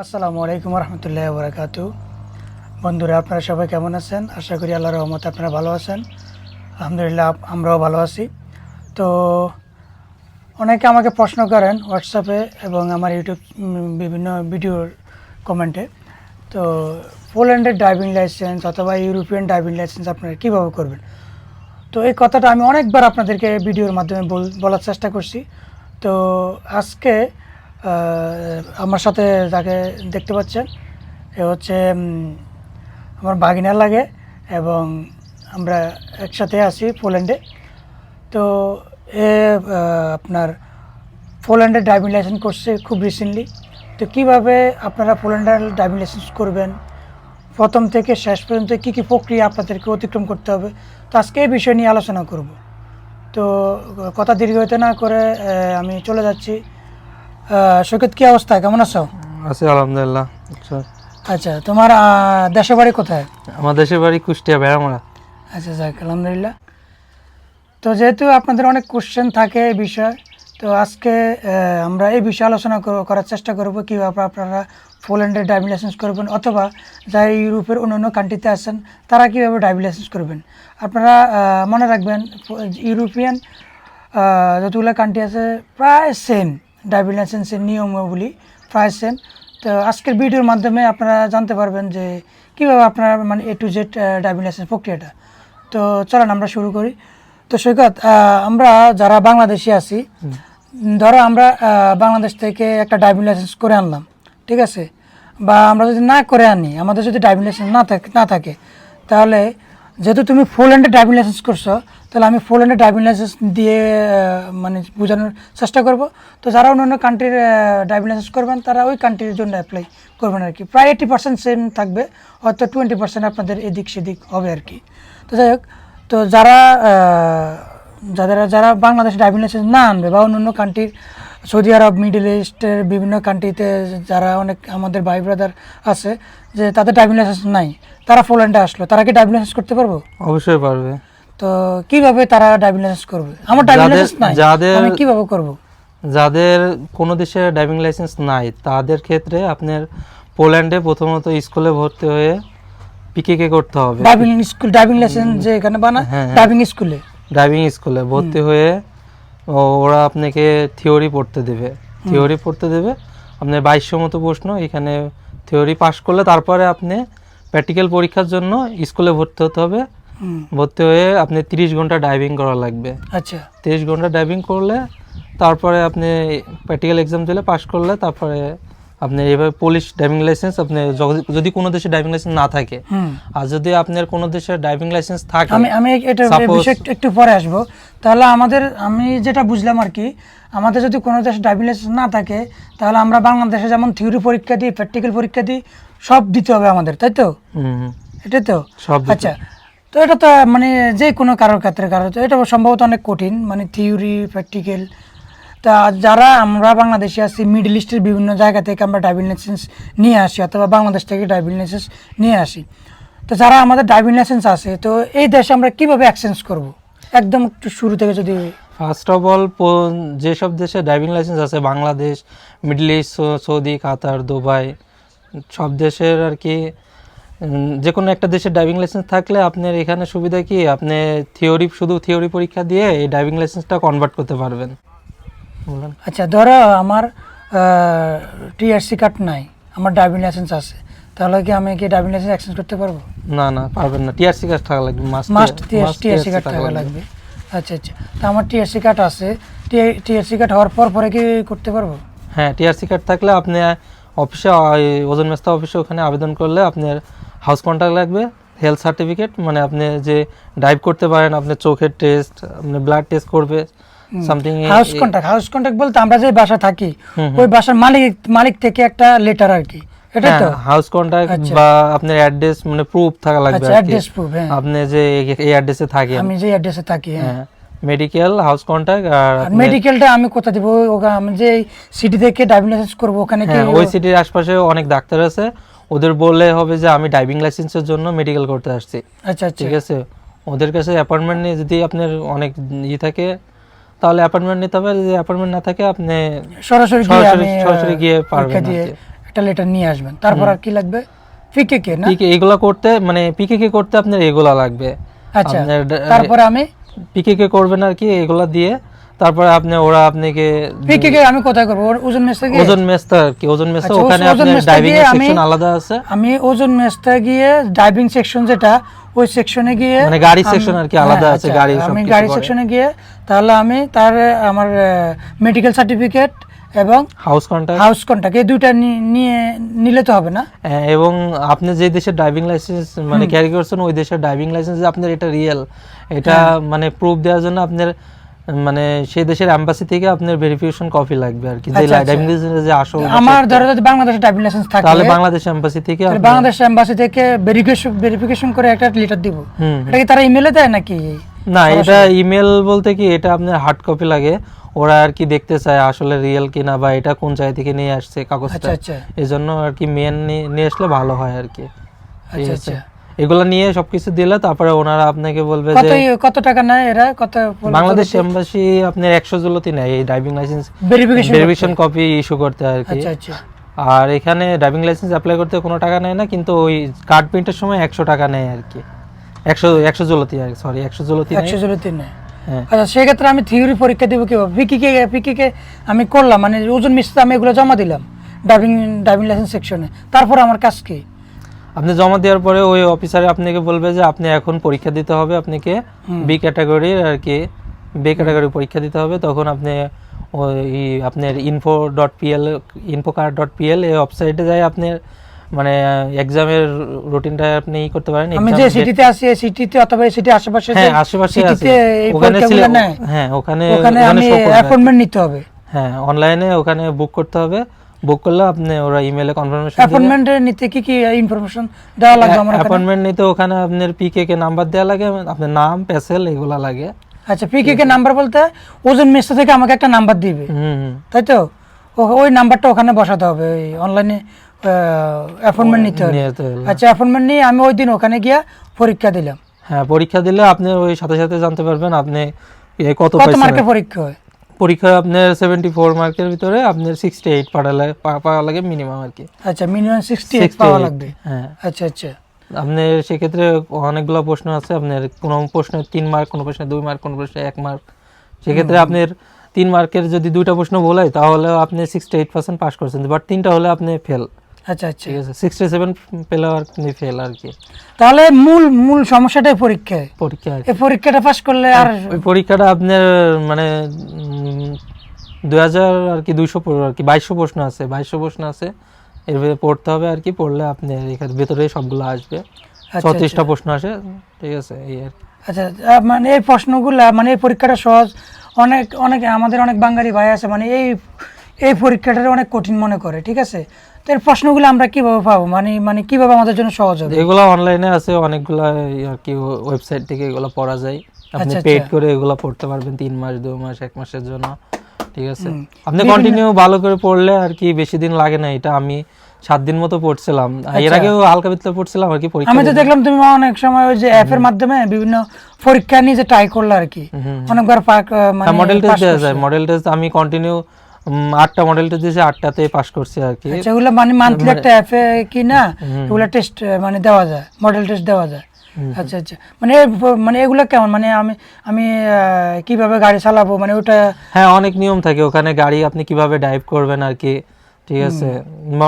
আসসালামু আলাইকুম রহমতুল্লাহ বরাকাত বন্ধুরা, আপনারা সবাই কেমন আছেন? আশা করি আল্লাহ রহমত আপনারা ভালো আছেন। আলহামদুলিল্লাহ আমরাও ভালো আছি। তো, অনেকে আমাকে প্রশ্ন করেন হোয়াটসঅ্যাপে এবং আমার ইউটিউব বিভিন্ন ভিডিওর কমেন্টে তো পোল্যান্ডের ড্রাইভিং লাইসেন্স অথবা ইউরোপিয়ান ড্রাইভিং লাইসেন্স আপনারা কীভাবে করবেন? তো, এই কথাটা আমি অনেকবার আপনাদেরকে ভিডিওর মাধ্যমে বল- বলার চেষ্টা করছি। তো, আজকে আমার সাথে যাকে দেখতে পাচ্ছেন, এ হচ্ছে আমার বাগিনার লাগে এবং আমরা একসাথে আছি পোল্যান্ডে। তো এ আপনার পোল্যান্ডের ড্রাইভিং লাইসেন্স করছে খুব রিসেন্টলি তো কীভাবে আপনারা পোল্যান্ডের ড্রাইভিং লাইসেন্স করবেন? প্রথম থেকে শেষ পর্যন্ত কী কী প্রক্রিয়া আপনাদেরকে অতিক্রম করতে হবে? তো আজকে এই বিষয় নিয়ে আলোচনা করব। তো কথা দীর্ঘ হতে না করে আমি চলে যাচ্ছি। সৈকত কী অবস্থা? কেমন আছো? আছি আলহামদুলিল্লাহ। আচ্ছা। আচ্ছা তোমার দেশের বাড়ি কোথায়? আমার দেশের বাড়ি কুষ্টিয়া বেড়ামারা আচ্ছা যাক আলহামদুলিল্লাহ। তো যেহেতু আপনাদের অনেক কোশ্চেন থাকে এই বিষয়ে তো আজকে আমরা এই বিষয়ে আলোচনা করার চেষ্টা করব কীভাবে আপনারা পোল্যান্ডের ড্রাইভিং লাইসেন্স করবেন অথবা যারা ইউরোপের অন্য অন্য কান্ট্রিতে আছেন তারা কীভাবে ড্রাইভিং লাইসেন্স করবেন। আপনারা মনে রাখবেন ইউরোপিয়ান যতগুলো কান্ট্রি আছে প্রায় সেম ড্রাইভিং লাইসেন্সের নিয়মাবলী প্রায় সেম তো আজকের ভিডিওর মাধ্যমে আপনারা জানতে পারবেন যে কীভাবে আপনারা মানে A to Z driving licence প্রক্রিয়াটা। তো চলেন আমরা শুরু করি। তো সৈকত আমরা যারা বাংলাদেশি আছি ধরো আমরা বাংলাদেশ থেকে একটা ড্রাইভিং লাইসেন্স করে আনলাম ঠিক আছে? বা আমরা যদি না করে আনি আমাদের যদি ড্রাইভিং লাইসেন্স না থাকে না থাকে তাহলে যেহেতু তুমি ফুল হ্যান্ডের ড্রাইভিং লাইসেন্স করছ, তাহলে আমি ফুল হ্যান্ডের ড্রাইভিং লাইসেন্স দিয়ে মানে বোঝানোর চেষ্টা করব। তো যারা অন্য অন্য কান্ট্রির ড্রাইভিং লাইসেন্স করবেন, তারা ওই কান্ট্রির জন্য অ্যাপ্লাই করবেন আর কি। প্রায় এইটি পার্সেন্ট সেম থাকবে, হয়তো টোয়েন্টি পার্সেন্ট আপনাদের এদিক সেদিক হবে আর কি। তো যাই হোক, তো যারা যারা যারা বাংলাদেশ ড্রাইভিং লাইসেন্স না আনবে বা অন্য অন্য কান্ট্রির সৌদি আরব মিডল ইস্টের বিভিন্ন কান্ট্রিতে যারা অনেক আমাদের ভাই ব্রাদার আছে যে তাদের ড্রাইভিং লাইসেন্স নাই। তারা পোল্যান্ডে আসলো। তারা কি ড্রাইভিং লাইসেন্স করতে পারব? অবশ্যই পারবে। তো কীভাবে তারা ড্রাইভিং লাইসেন্স করবে? আমার ড্রাইভিং লাইসেন্স নাই যাদের- আমি কীভাবে করব? যাদের কোনো দেশে ড্রাইভিং লাইসেন্স নাই তাদের ক্ষেত্রে আপনার পোল্যান্ডে প্রথমত স্কুলে ভর্তি হয়ে পিকেকে করতে হবে। ড্রাইভিং স্কুল ড্রাইভিং লাইসেন্স যে এখানে বানা। ড্রাইভিং স্কুলে ড্রাইভিং স্কুলে ভর্তি হয়ে ওরা আপনাকে থিওরি পড়তে দেবে। থিওরি পড়তে দেবে। আপনার বাইশশো মতো প্রশ্ন এখানে থিওরি পাস করলে তারপরে আপনি প্র্যাকটিক্যাল পরীক্ষার জন্য স্কুলে ভর্তি হতে হবে। ভর্তি হয়ে আপনি তিরিশ ঘণ্টা ডাইভিং করা লাগবে। আচ্ছা। তিরিশ ঘণ্টা ডাইভিং করলে তারপরে আপনি প্র্যাকটিক্যাল এক্সাম দিলে পাস করলে তারপরে আপনি এভাবে পুলিশ ড্রাইভিং লাইসেন্স আপনি যদি- কোনো দেশে ড্রাইভিং লাইসেন্স না থাকে আর যদি আপনার কোনো দেশে ড্রাইভিং লাইসেন্স থাকে আমি আমি এটা বিষয়ে একটু- পরে আসব। তাহলে আমাদের আমি যেটা বুঝলাম আর কি আমাদের যদি কোনো দেশে ড্রাইভিং লাইসেন্স না থাকে তাহলে আমরা বাংলাদেশে যেমন থিওরি পরীক্ষা দিই প্র্যাকটিক্যাল পরীক্ষা দিই সব দিতে হবে আমাদের তাই তো? এটাই তো? সব আচ্ছা তো এটা তো মানে যে কোনো কারোর ক্ষেত্রে কারও তো এটা সম্ভবত অনেক কঠিন মানে থিওরি প্র্যাকটিক্যাল তা যারা আমরা বাংলাদেশে আছি মিডল ইস্টের বিভিন্ন জায়গা থেকে আমরা ড্রাইভিং লাইসেন্স নিয়ে আসি অথবা বাংলাদেশ থেকে ড্রাইভিং লাইসেন্স নিয়ে আসি। তো যারা আমাদের ড্রাইভিং লাইসেন্স আছে, তো এই দেশে আমরা কীভাবে এক্সচেঞ্জ করব? একদম একটু শুরু থেকে যদি ফার্স্ট অফ অল যেসব দেশে ড্রাইভিং লাইসেন্স আছে, Bangladesh Middle East Saudi, Qatar, Dubai, সব দেশের আর কি যে কোনো একটা দেশের ড্রাইভিং লাইসেন্স থাকলে আপনার এখানে সুবিধা কি? আপনি থিওরি শুধু থিওরি পরীক্ষা দিয়ে এই ড্রাইভিং লাইসেন্সটা কনভার্ট করতে পারবেন। আচ্ছা ধরো আমার টিআরসি কার্ড নাই আমার ড্রাইভিং লাইসেন্স আছে তাহলে কি আমি কি ড্রাইভিং লাইসেন্স এক্সচেঞ্জ করতে পারব? না না পারবেন না। টিআরসি কার্ড থাকা লাগবে মাস্ট মাস্ট টিআরসি কার্ড থাকা লাগবে। আচ্ছা আচ্ছা তো আমার টিআরসি কার্ড আছে টিআরসি কার্ড হওয়ার পর পরে কি করতে পারব? হ্যাঁ টিআরসি কার্ড থাকলে আপনি অফিসে ওজন মেস্তা অফিসে ওখানে আবেদন করলে আপনার হাউস কন্ট্যাক্ট লাগবে হেলথ সার্টিফিকেট মানে আপনি যে ড্রাইভ করতে পারেন আপনার চোখের টেস্ট আপনি ব্লাড টেস্ট করবে something house contact house contact বলতে আমরা যে বাসা থাকি ওই বাসার মালিক মালিক থেকে একটা লেটার আর কি এটাই তো? হাউস কন্ট্যাক্ট আচ্ছা। বা আপনার অ্যাড্রেস মানে প্রুফ থাকা লাগবে আচ্ছা অ্যাড্রেস প্রুফ হ্যাঁ। আপনি যে এই- অ্যাড্রেসে থাকেন। আমি যে অ্যাড্রেসে থাকি হ্যাঁ। হ্যাঁ মেডিকেল হাউস কন্ট্যাক্ট আর মেডিকেলটা আমি কোথা দিব? আমি যে সিটি থেকে ড্রাইভিং লাইসেন্স করব ওখানে কি হ্যাঁ ওই সিটির আশপাশে অনেক ডাক্তার আছে। ওদের বললে হবে যে আমি ড্রাইভিং লাইসেন্সের জন্য মেডিকেল করতে আসছি। আচ্ছা আচ্ছা। ঠিক আছে? ওদের কাছে অ্যাপয়েন্টমেন্ট নিয়ে যদি আপনার অনেক ই থাকে তাহলে অ্যাপয়েন্টমেন্ট নিতে হবে যদি অ্যাপয়েন্টমেন্ট না থাকে আপনি সরাসরি গিয়ে সরাসরি সরাসরি গিয়ে পারবেন। একটা লেটার নিয়ে আসবেন। তারপর আর কি লাগবে? পিকে কে না? পিকে এগুলা করতে মানে পিকে করতে আপনার এগুলা লাগবে। আচ্ছা তারপর আমি পিকে কে করবেন আর কি এগুলা দিয়ে তারপরে আপনি ওরা আপনাকে কে আমি কোথায় করব? ওজন মেস থেকে ওজন মেসটা কি ওজন মেসটা। আচ্ছা, ওখানে মেসটা ডাইভিং গিয়ে সেকশন আলাদা আছে। আমি ওজন মেসটা গিয়ে ড্রাইভিং সেকশন যেটা ওই সেকশনে গিয়ে মানে গাড়ি সেকশন আর কি আলাদা হ্যাঁ, আছে আচ্ছা, গাড়ি আমি গাড়ি সেকশনে গিয়ে তাহলে আমি তার আমার মেডিকেল সার্টিফিকেট এবং হাউস কন্ট্যাক্ট হাউস কন্ট্যাক্ট এই দুইটা নিয়ে নিলে তো হবে না? এবং আপনি যে দেশের ড্রাইভিং লাইসেন্স মানে ক্যারি করছেন ওই দেশের ড্রাইভিং লাইসেন্স আপনার এটা রিয়েল এটা হ্যাঁ। মানে প্রুফ দেওয়ার জন্য আপনার মানে সেই দেশের এম্বাসি থেকে আপনার ভেরিফিকেশন কপি লাগবে আর কি যে আচ্ছা, আচ্ছা। ড্রাইভিং লাইসেন্স যে আসল আমার ধরো যদি বাংলাদেশের ড্রাইভিং লাইসেন্স থাকে তাহলে বাংলাদেশ এম্বাসি থেকে বাংলাদেশ এম্বাসি থেকে ভেরিফিকেশন ভেরিফিকেশন করে একটা লেটার দিব। এটা কি তারা ইমেলে দেয় নাকি? না এটা ইমেল বলতে কি এটা আপনার হার্ড কপি লাগে। ওরা আর কি দেখতে চায় আসলে রিয়েল কিনা বা এটা কোন জায়গা থেকে নিয়ে আসছে কাগজটা। আচ্ছা আচ্ছা। এই জন্য আর কি মেন নিয়ে আসলে ভালো হয় আর কি। আচ্ছা আচ্ছা। এগুলো নিয়ে সবকিছু দিলে তারপরে ওনারা আপনাকে বলবে যে কত টাকা নেয় এরা? কত বাংলাদেশ এম্বাসি আপনার একশো জুলোতি নেয় এই driving licence verification copy issue করতে আর কি। আচ্ছা আচ্ছা। আর এখানে ড্রাইভিং লাইসেন্স অ্যাপ্লাই করতে কোনো টাকা নেয় না কিন্তু ওই কার্ড প্রিন্টের সময় একশো টাকা নেয় আর কি। একশো একশো জুলোতি আর সরি একশো জুলোতি নেয়। একশো জুলো তিন নেয়। হ্যাঁ। আচ্ছা সেক্ষেত্রে আমি থিওরি পরীক্ষা দিব কীভাবে পিকিকে পিকিকে আমি করলাম মানে ওজন মিশতে আমি এগুলো জমা দিলাম ড্রাইভিং ড্রাইভিং লাইসেন্স সেকশনে তারপর আমার কাজ কি? আপনি জমা দেওয়ার পরে ওই অফিসার আপনাকে বলবে যে আপনি এখন পরীক্ষা দিতে হবে আপনাকে বি ক্যাটাগরির আর কি বি ক্যাটাগরি পরীক্ষা দিতে হবে। তখন আপনি ওই আপনার info dot PL info card dot PL এই ওয়েবসাইটে যাই আপনার মানে এক্সামের রুটিনটা আপনি ই করতে পারেন। আমি যে সিটিতে আছি এই সিটিতে অথবা এই সিটি আশেপাশে হ্যাঁ আশেপাশে আছে। ওখানে ছিল- হ্যাঁ ওখানে ওখানে আমি অ্যাপয়েন্টমেন্ট নিতে হবে। হ্যাঁ অনলাইনে ওখানে বুক করতে হবে। বুক করলে আপনি ওরা ইমেলে কনফার্মেশন অ্যাপয়েন্টমেন্টে নিতে কি কি ইনফরমেশন দেওয়া লাগবে আমার অ্যাপয়েন্টমেন্ট নিতে ওখানে আপনার পিকে কে নাম্বার দেওয়া লাগে আপনার নাম প্যাসেল এগুলা লাগে। আচ্ছা পিকে কে নাম্বার বলতে ওজন মেসটা থেকে আমাকে একটা নাম্বার দিবে। হুম। তাই তো? ওই নাম্বারটা ওখানে বসাতে হবে ওই অনলাইনে অ্যাপয়েন্টমেন্ট নিতে হবে। আচ্ছা অ্যাপয়েন্টমেন্ট নিয়ে আমি ওই দিন ওখানে গিয়া পরীক্ষা দিলাম। হ্যাঁ পরীক্ষা দিলে আপনি ওই সাথে সাথে জানতে পারবেন আপনি কত কত মার্কের পরীক্ষা হয়। পরীক্ষা আপনার সেভেন্টি ফোর মার্কের ভিতরে আপনার সিক্সটি এইট পাওয়া লাগে মিনিমাম আর কি। আচ্ছা মিনিমাম সিক্সটি এইট পাওয়া লাগবে? হ্যাঁ। আচ্ছা আচ্ছা। আপনার সেক্ষেত্রে অনেকগুলো প্রশ্ন আছে আপনার কোনো প্রশ্ন তিন মার্ক কোনো প্রশ্নে দুই মার্ক কোনো প্রশ্নে এক মার্ক সেক্ষেত্রে আপনার তিন মার্কের যদি দুইটা প্রশ্ন বলে তাহলে আপনি সিক্সটি এইট পার্সেন্ট পাস করছেন বাট তিনটা হলে আপনি ফেল আচ্ছা আচ্ছা। ঠিক আছে সিক্সটি সেভেন পেলে আপনি ফেল আর কি। তাহলে মূল মূল সমস্যাটাই পরীক্ষায় পরীক্ষা এই পরীক্ষাটা পাস করলে আর ওই পরীক্ষাটা আপনার মানে দুই হাজার আর কি দুইশো আর কি বাইশশো প্রশ্ন আছে বাইশশো প্রশ্ন আছে। এর ভিতরে পড়তে হবে আর কি পড়লে আপনি এখানে ভেতরে সবগুলো আসবে। আচ্ছা, ছত্রিশটা প্রশ্ন আসে ঠিক আছে এই আর আচ্ছা মানে এই প্রশ্নগুলা মানে এই পরীক্ষাটা সহজ। অনেক অনেক আমাদের অনেক বাঙালি ভাই আছে মানে এই এই পরীক্ষাটা অনেক কঠিন মনে করে ঠিক আছে? তো এর প্রশ্নগুলো আমরা কীভাবে পাবো? মানে মানে কীভাবে আমাদের জন্য সহজ হবে? এগুলো অনলাইনে আছে অনেকগুলো আর কি ওয়েবসাইট থেকে এগুলো পড়া যায়। আপনি আচ্ছা, পেড আচ্ছা। করে এগুলো পড়তে পারবেন তিন মাস দুই মাস এক মাসের জন্য ঠিক আছে? আপনি কন্টিনিউ ভালো করে পড়লে আর কি বেশি দিন লাগে না এটা আমি সাত দিন মতো পড়ছিলাম। এর আচ্ছা। আগেও হালকা ভিতরে পড়ছিলাম আর কি পরীক্ষা আমি তো দেখলাম তুমি অনেক সময় ওই যে অ্যাপের মাধ্যমে বিভিন্ন পরীক্ষা নিয়ে যে ট্রাই করলে আর কি। অনেকবার মানে মডেল টেস্ট দেওয়া যায়। মডেল টেস্ট আমি কন্টিনিউ আটটা মডেল টেস্ট দিয়েছি আটটাতে পাস করছে আর কি। আচ্ছা ওগুলো মানে মান্থলি একটা অ্যাপে কি না। ওগুলো টেস্ট মানে দেওয়া যায় মডেল টেস্ট দেওয়া যায়। আচ্ছা আচ্ছা। মানে মানে এগুলো কেমন? মানে আমি আমি কীভাবে গাড়ি চালাবো? মানে ওটা হ্যাঁ অনেক নিয়ম থাকে। ওখানে গাড়ি আপনি কীভাবে ড্রাইভ করবেন আর কি ঠিক আছে?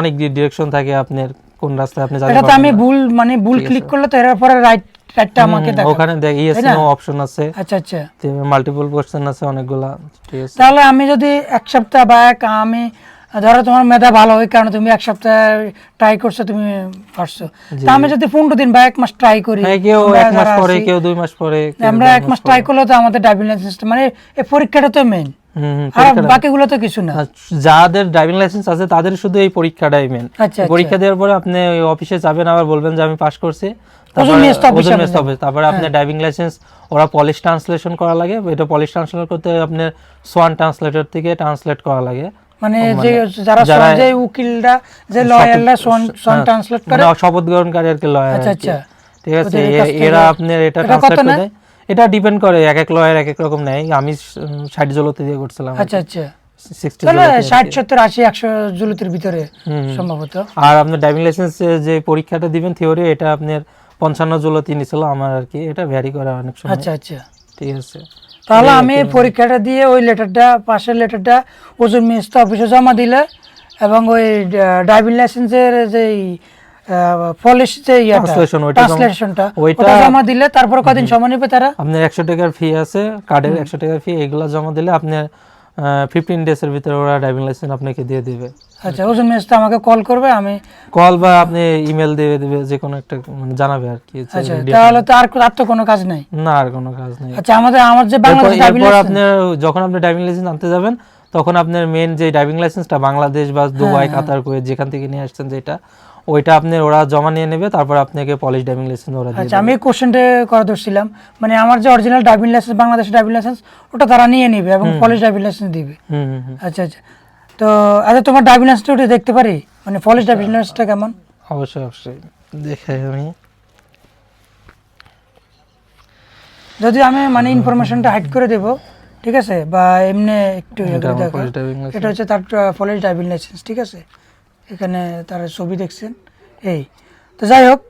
অনেক ডিরেকশন থাকে আপনার কোন রাস্তায় আপনি যাবেন এটা তো আমি ভুল মানে ভুল ক্লিক করলে তো এর পরে রাইট রাইটটা আমাকে দেখাবে ওখানে দেখ ইয়েস নো? অপশন আছে। আচ্ছা আচ্ছা। মাল্টিপল কোশ্চেন আছে অনেকগুলা ঠিক আছে। তাহলে আমি যদি এক সপ্তাহ বা এক আমি ধরো তোমার মেধা ভালো হয় কারণ তুমি এক সপ্তাহ ট্রাই করছ তুমি পারছ। তা আমি যদি পনেরো দিন বা এক মাস ট্রাই করি হ্যাঁ কেউ এক মাস পরে কেউ দুই মাস পরে আমরা এক মাস ট্রাই করলে তো আমাদের ড্রাইভিং লাইসেন্স মানে এই পরীক্ষাটা তো মেইন আর পরীক্ষাটা- বাকিগুলো তো কিছু না। যাদের ড্রাইভিং লাইসেন্স আছে তাদের শুধু এই পরীক্ষাটাই মেন আচ্ছা পরীক্ষা দেওয়ার পরে আপনি অফিসে যাবেন আবার বলবেন যে আমি পাস করছি। তারপরে আপনার ড্রাইভিং লাইসেন্স ওরা পলিশ ট্রান্সলেশন করা লাগে। এটা পলিশ ট্রান্সলেট করতে আপনার সোয়ান ট্রান্সলেটর থেকে ট্রান্সলেট করা লাগে। মানে যে যারা যারা- যে উকিলরা যে লয়াররা সোন হ্যাঁ, ট্রান্সলেট করে। মানে শপথ গ্রহণকারী আর কি লয়ার আচ্ছা, আচ্ছা। ঠিক আছে এরা আপনার এটা এটা ট্রান্সলেট করে দেয়। এটা ডিপেন্ড করে এক এক লয়ার এক এক রকম নেয়। আমি ষাট জলতে দিয়ে করছিলাম আচ্ছা আচ্ছা। ভিতরে সম্ভবত। আর আপনার ড্রাইভিং লাইসেন্স যে পরীক্ষাটা দিবেন থিওরি এটা আপনার পঞ্চান্ন জুলতি নিছিল আমার আর কি। এটা ভ্যারি করে অনেক সময়। আচ্ছা আচ্ছা। ঠিক আছে। তাহলে আমি পরীক্ষাটা দিয়ে ওই লেটারটা পাশের লেটারটা ওজন মিনিস্টার অফিসে জমা দিলে এবং ওই ড্রাইভিং লাইসেন্সের যে পলিশ যে ট্রান্সলেশনটা ওইটা- জমা দিলে তারপর কদিন সময় নেবে তারা? আপনার একশো টাকার ফি আছে কার্ডের একশো টাকার ফি এগুলো জমা দিলে আপনার ফিফটিন ডেজের ভিতরে ওরা ড্রাইভিং লাইসেন্স আপনাকে দিয়ে দিবে। আচ্ছা ওজন আমাকে কল করবে আমি কল বা আপনি ইমেল দিয়ে দিবে যে কোনো একটা মানে জানাবে আর কি আচ্ছা তাহলে তো আর আর তো কোনো কাজ নেই? না আর কোনো কাজ নেই। আচ্ছা আমাদের আমার যে বাংলাদেশ ড্রাইভিং লাইসেন্স আপনার যখন আপনি ড্রাইভিং লাইসেন্স আনতে যাবেন তখন আপনার মেন যে ড্রাইভিং লাইসেন্সটা বাংলাদেশ বা দুবাই কাতার কুয়েত যেখান থেকে নিয়ে আসছেন যেটা ওইটা আপনার ওরা জমা নিয়ে নেবে তারপর আপনাকে পলিশ ড্রাইভিং লাইসেন্স ওরা আচ্ছা আমি কোশ্চেনটা করা ধরছিলাম মানে আমার যে original driving licence Bangladesh driving licence ওটা তারা নিয়ে নেবে এবং পলিশ ড্রাইভিং লাইসেন্স দিবে। আচ্ছা আচ্ছা। তো আচ্ছা তোমার ড্রাইভিং লাইসেন্সটা ওটা দেখতে পারি? মানে পলিশ ড্রাইভিং লাইসেন্সটা কেমন? অবশ্যই অবশ্যই। দেখে আমি। যদি আমি মানে ইনফরমেশনটা হাইড করে দেব ঠিক আছে? বা এমনি একটু। এটা হচ্ছে তার পলিশ ড্রাইভিং লাইসেন্স ঠিক আছে? এখানে তার ছবি দেখছেন। এই। তো যাই হোক,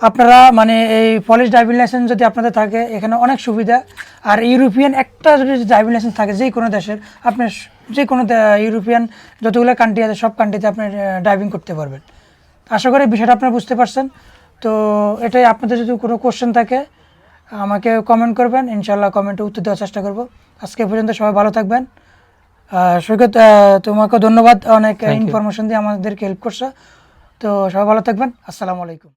আপনারা মানে এই পলিশ ড্রাইভিং লাইসেন্স যদি আপনাদের থাকে, এখানে অনেক সুবিধা। আর ইউরোপিয়ান একটা যদি ড্রাইভিং লাইসেন্স থাকে, যে কোনো দেশের আপনার স- যে কোনো ইউরোপিয়ান যতগুলো কান্ট্রি আছে, সব কান্ট্রিতে আপনি ড্রাইভিং করতে পারবেন। আশা করি বিষয়টা আপনারা বুঝতে পারছেন। তো এটাই আপনাদের যদি কোনো কোশ্চেন থাকে, আমাকে কমেন্ট করবেন। ইনশাল্লাহ কমেন্টে উত্তর দেওয়ার চেষ্টা করব। আজকে পর্যন্ত সবাই ভালো থাকবেন। সৈকত তোমাকে ধন্যবাদ অনেক ইনফরমেশন দিয়ে আমাদেরকে হেল্প করছ। তো সবাই ভালো থাকবেন। আসসালামু আলাইকুম।